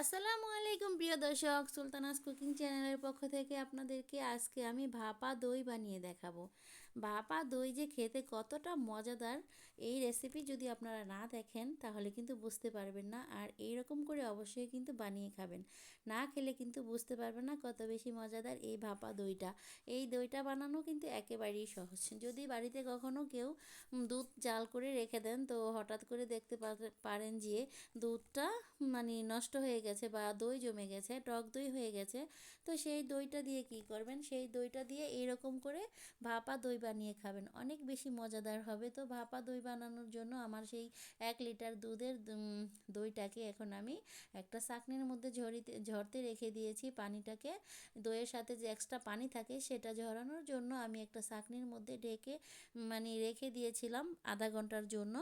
আসসালামু আলাইকুম, প্রিয় দর্শক। সুলতানাস কুকিং চ্যানেলের পক্ষ থেকে আপনাদেরকে আজকে আমি ভাপা দই বানিয়ে দেখাবো। ভাপা দই যে খেতে কতটা মজাদার, এই রেসিপি যদি আপনারা না দেখেন, তাহলে কিন্তু বুঝতে পারবেন না। আর এই রকম করে অবশ্যই কিন্তু বানিয়ে খাবেন। না খেলে কিন্তু বুঝতে পারবেন না কত বেশি মজাদার এই ভাপা দইটা। এই দইটা বানানো কিন্তু একেবারেই সহজ। যদি বাড়িতে কখনো কেউ দুধ জাল করে রেখে দেন, তো হঠাৎ করে দেখতে পারেন যে দুধটা মানে নষ্ট হয়ে গেছে বা দই জমে গেছে, টক দই হয়ে গেছে, তো সেই দইটা দিয়ে কি করবেন? সেই দইটা দিয়ে এরকম করে ভাপা দই বানিয়ে খাবেন। অনেক বেশি মজাদার হবে। তো ভাপা দই বানানোর জন্য আমার সেই এক লিটার দুধের দইটাকে এখন আমি একটা চাকনির মধ্যে ঝরিতে, ঝরতে রেখে দিয়েছি পানিটাকে। দইয়ের সাথে যে এক্সট্রা পানি থাকে সেটা ঝরানোর জন্য আমি একটা চাকনির মধ্যে ঢেকে মানে রেখে দিয়েছিলাম আধা ঘণ্টার জন্য।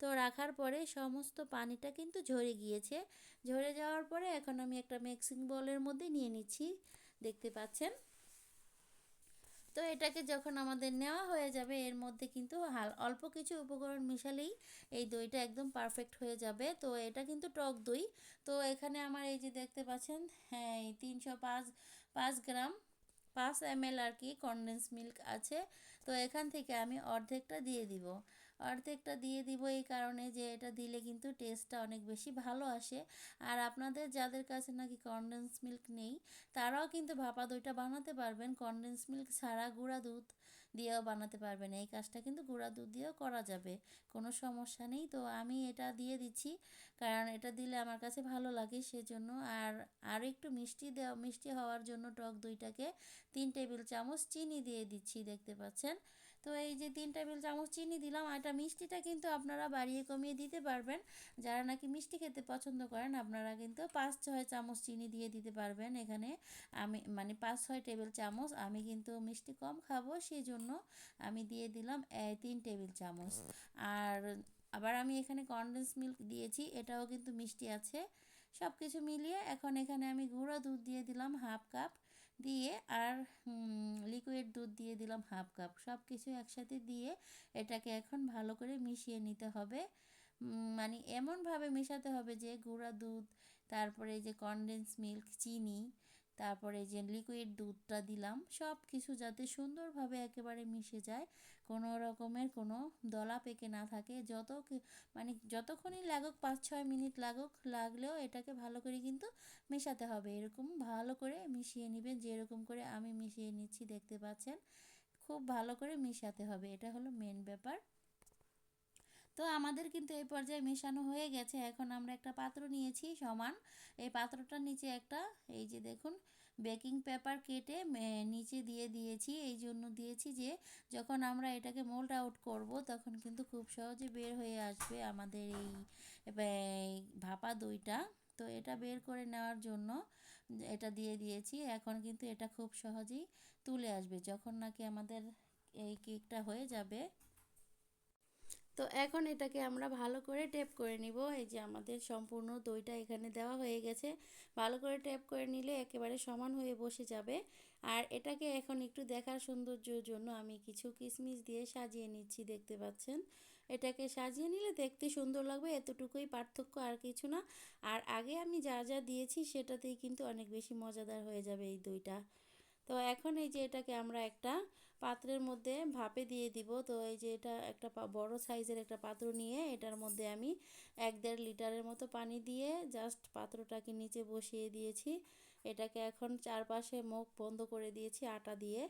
তো রাখার পরে সমস্ত পানিটা কিন্তু ঝরে গিয়েছে। ঝরে যাওয়ার পরে এখন আমি একটা মিক্সিং বলের মধ্যে নিয়ে নিচ্ছি। দেখতে পাচ্ছেন? তো এটাকে যখন আমাদের নেওয়া হয়ে যাবে, এর মধ্যে কিন্তু হাল, অল্প কিছু উপকরণ মিশালেই এই দইটা একদম পারফেক্ট হয়ে যাবে। তো এটা কিন্তু টক দই। তো এখানে আমার এই যে দেখতে পাচ্ছেন হ্যাঁ এই তিনশো পাঁচ পাঁচ গ্রাম পাঁচ এম আর কি কনডেন্স মিল্ক আছে, তো এখান থেকে আমি অর্ধেকটা দিয়ে দিব। অর্ধেকটা দিয়ে দিব এই কারণে যে এটা দিলে কিন্তু টেস্টটা অনেক বেশি ভালো আসে। আর আপনাদের যাদের কাছে নাকি কনডেন্স মিল্ক নেই, তারাও কিন্তু ভাপা দইটা বানাতে পারবেন। কনডেন্স মিল্ক ছাড়া গুঁড়া দুধ দিয়েও বানাতে পারবেন এই কাজটা কিন্তু গুঁড়া দুধ দিয়েও করা যাবে। কোনো সমস্যা নেই। তো আমি এটা দিয়ে দিচ্ছি। কারণ এটা দিলে আমার কাছে ভালো লাগে সেজন্য। আর আর একটু মিষ্টি দেওয়া মিষ্টি হওয়ার জন্য টক দইটাকে তিন টেবিল চামচ চিনি দিয়ে দিচ্ছি, দেখতে পাচ্ছেন? তো এই যে তিন টেবিল চামচ চিনি দিলাম এটা মিষ্টিটা কিন্তু আপনারা বাড়িয়ে কমিয়ে দিতে পারবেন। যারা নাকি মিষ্টি খেতে পছন্দ করেন, আপনারা কিন্তু পাঁচ ছয় চামচ চিনি দিয়ে দিতে পারবেন এখানে। আমি মানে পাঁচ ছয় টেবিল চামচ, আমি কিন্তু মিষ্টি কম খাব সেই জন্য আমি দিয়ে দিলাম তিন টেবিল চামচ। আর আবার আমি এখানে কনডেন্স মিল্ক দিয়েছি, এটাও কিন্তু মিষ্টি আছে। সব কিছু মিলিয়ে এখন এখানে আমি গুঁড়ো দুধ দিয়ে দিলাম হাফ কাপ। দিয়ে আর লিকুইড দুধ দিয়ে দিলাম হাফ কাপ সব কিছু একসাথে দিয়ে এটাকে এখন ভালো করে মিশিয়ে নিতে হবে। মানে এমনভাবে মেশাতে হবে যে গুঁড়া দুধ, তারপরে যে কনডেন্স মিল্ক চিনি তারপরে যে লিকুইড দুধটা দিলাম সব কিছু যাতে সুন্দরভাবে একেবারে মিশে যায়, কোনো রকমের কোনো দলা পেকে না থাকে, যত মানে যতক্ষণই লাগুক পাঁচ ছয় মিনিট লাগুক, লাগলেও এটাকে ভালো করে কিন্তু মেশাতে হবে। এরকম ভালো করে মিশিয়ে নেবেন, যেরকম করে আমি মিশিয়ে নিচ্ছি, দেখতে পাচ্ছেন? খুব ভালো করে মিশাতে হবে। এটা হলো মেন ব্যাপার। তো আমাদের কিন্তু এই পর্যায়ে মেশানো হয়ে গেছে। এখন আমরা একটা পাত্র নিয়েছি সমান। এই পাত্রটার নিচে একটা, এই যে দেখুন, বেকিং পেপার কেটে নিচে দিয়ে দিয়েছি। এই জন্য দিয়েছি যে, যখন আমরা এটাকে মোল্ড আউট করব, তখন কিন্তু খুব সহজে বের হয়ে আসবে আমাদের এই ভাপা দইটা। তো এটা বের করে নেওয়ার জন্য এটা দিয়ে দিয়েছি। এখন কিন্তু এটা খুব সহজেই তুলে আসবে। যখন নাকি আমাদের এই কেকটা হয়ে যাবে তো এখন এটাকে আমরা ভালো করে টেপ করে নিব। এই যে আমাদের সম্পূর্ণ দইটা এখানে দেওয়া হয়ে গেছে। ভালো করে টেপ করে নিলে একেবারে সমান হয়ে বসে যাবে। আর এটাকে এখন একটু দেখার সৌন্দর্যের জন্য আমি কিছু কিশমিশ দিয়ে সাজিয়ে নিচ্ছি, দেখতে পাচ্ছেন? এটাকে সাজিয়ে নিলে দেখতে সুন্দর লাগবে, এতটুকুই পার্থক্য আর কিছু না। আর আগে আমি যা যা দিয়েছি সেটাতেই কিন্তু অনেক বেশি মজাদার হয়ে যাবে এই দইটা। তো এখন এই যে এটাকে আমরা একটা পাত্রের মধ্যে ভাপে দিয়ে দিব। তো এই যে এটা একটা বড় সাইজের একটা পাত্র নিয়ে এটার মধ্যে আমি এক দেড় লিটারের মতো পানি দিয়ে জাস্ট পাত্রটাকে নিচে বসিয়ে দিয়েছি। এটাকে এখন চারপাশে মুখ বন্ধ করে দিয়েছি আটা দিয়ে,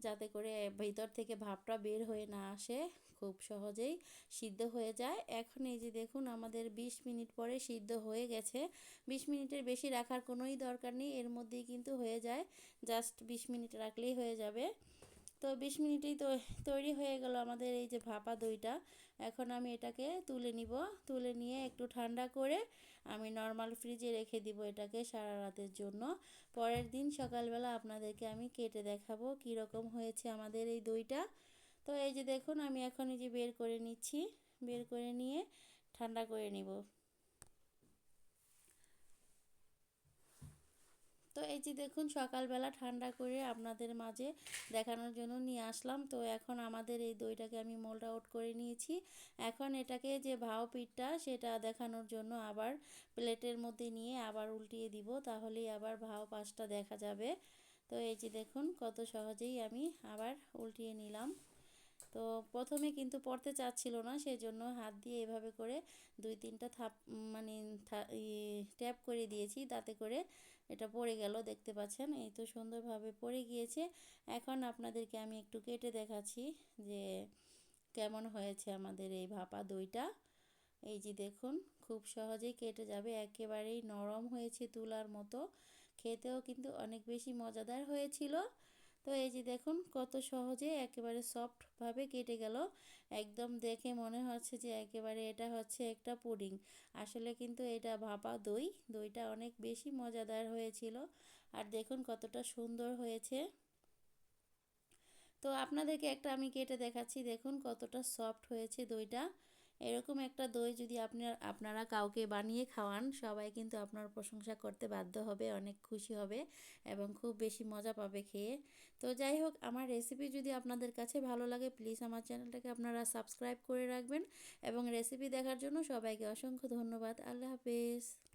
যাতে করে ভিতর থেকে ভাপটা বের হয়ে না আসে। খুব সহজেই সিদ্ধ হয়ে যায়। এখন এই যে দেখুন, আমাদের ২০ মিনিট পরে সিদ্ধ হয়ে গেছে। ২০ মিনিটের বেশি রাখার কোনোই দরকার নেই, এর মধ্যেই কিন্তু হয়ে যায়। জাস্ট ২০ মিনিট রাখলেই হয়ে যাবে। তো বিশ মিনিটেই তৈরি হয়ে গেল আমাদের এই যে ভাপা দইটা। এখন আমি এটাকে তুলে নিব। তুলে নিয়ে একটু ঠান্ডা করে আমি নর্মাল ফ্রিজে রেখে দিব এটাকে সারা রাতের জন্য। পরের দিন সকালবেলা আপনাদেরকে আমি কেটে দেখাবো কীরকম হয়েছে আমাদের এই দইটা। তো এই যে দেখুন, আমি এখন এই যে বের করে নিচ্ছি, বের করে নিয়ে ঠান্ডা করে নিব। তো এই যে দেখুন, সকালবেলা ঠান্ডা করে আপনাদের মাঝে দেখানোর জন্য নিয়ে আসলাম। তো এখন আমাদের এই দইটাকে আমি মোল্ড আউট করে নিয়েছি। এখন এটাকে যে ভাও পিঠটা, সেটা দেখানোর জন্য আবার প্লেটের মধ্যে নিয়ে আবার উল্টিয়ে দিব, তাহলেই আবার ভাও পাশটা দেখা যাবে। তো এই যে দেখুন, কত সহজেই আমি আবার উল্টিয়ে নিলাম। তো প্রথমে কিন্তু পড়তে চাচ্ছিল না সেই জন্য হাত দিয়ে এভাবে করে দুই তিনটা থাপ মানে ট্যাপ করে দিয়েছি, তাতে করে এটা পড়ে গেল, দেখতে পাচ্ছেন, এই তো সুন্দরভাবে পড়ে গিয়েছে। এখন আপনাদেরকে আমি একটু কেটে দেখাচ্ছি যে কেমন হয়েছে আমাদের এই ভাপা দইটা। এই যে দেখুন, খুব সহজেই কেটে যাবে, একেবারেই নরম হয়েছে তুলার মতো। খেতেও কিন্তু অনেক বেশি মজাদার হয়েছিল। তো এই যে দেখুন, কত সহজে একেবারে সফটভাবে কেটে গেল। একদম দেখে মনে হচ্ছে যে একেবারে এটা হচ্ছে একটা পুডিং। আসলে কিন্তু এটা ভাপা দই, দইটা অনেক বেশি মজাদার হয়েছিল। আর দেখুন কতটা সুন্দর হয়েছে। তো আপনাদেরকে একটা আমি কেটে দেখাচ্ছি, দেখুন কতটা সফট হয়েছে দইটা। এরকম একটা দই যদি আপনার, আপনারা কাউকে বানিয়ে খাওয়ান, সবাই কিন্তু আপনার প্রশংসা করতে বাধ্য হবে, অনেক খুশি হবে এবং খুব বেশি মজা পাবে খেয়ে। তো যাই হোক, আমার রেসিপি যদি আপনাদের কাছে ভালো লাগে প্লিজ আমার চ্যানেলটাকে আপনারা সাবস্ক্রাইব করে রাখবেন এবং রেসিপি দেখার জন্য সবাইকে অসংখ্য ধন্যবাদ। আল্লাহ হাফেজ।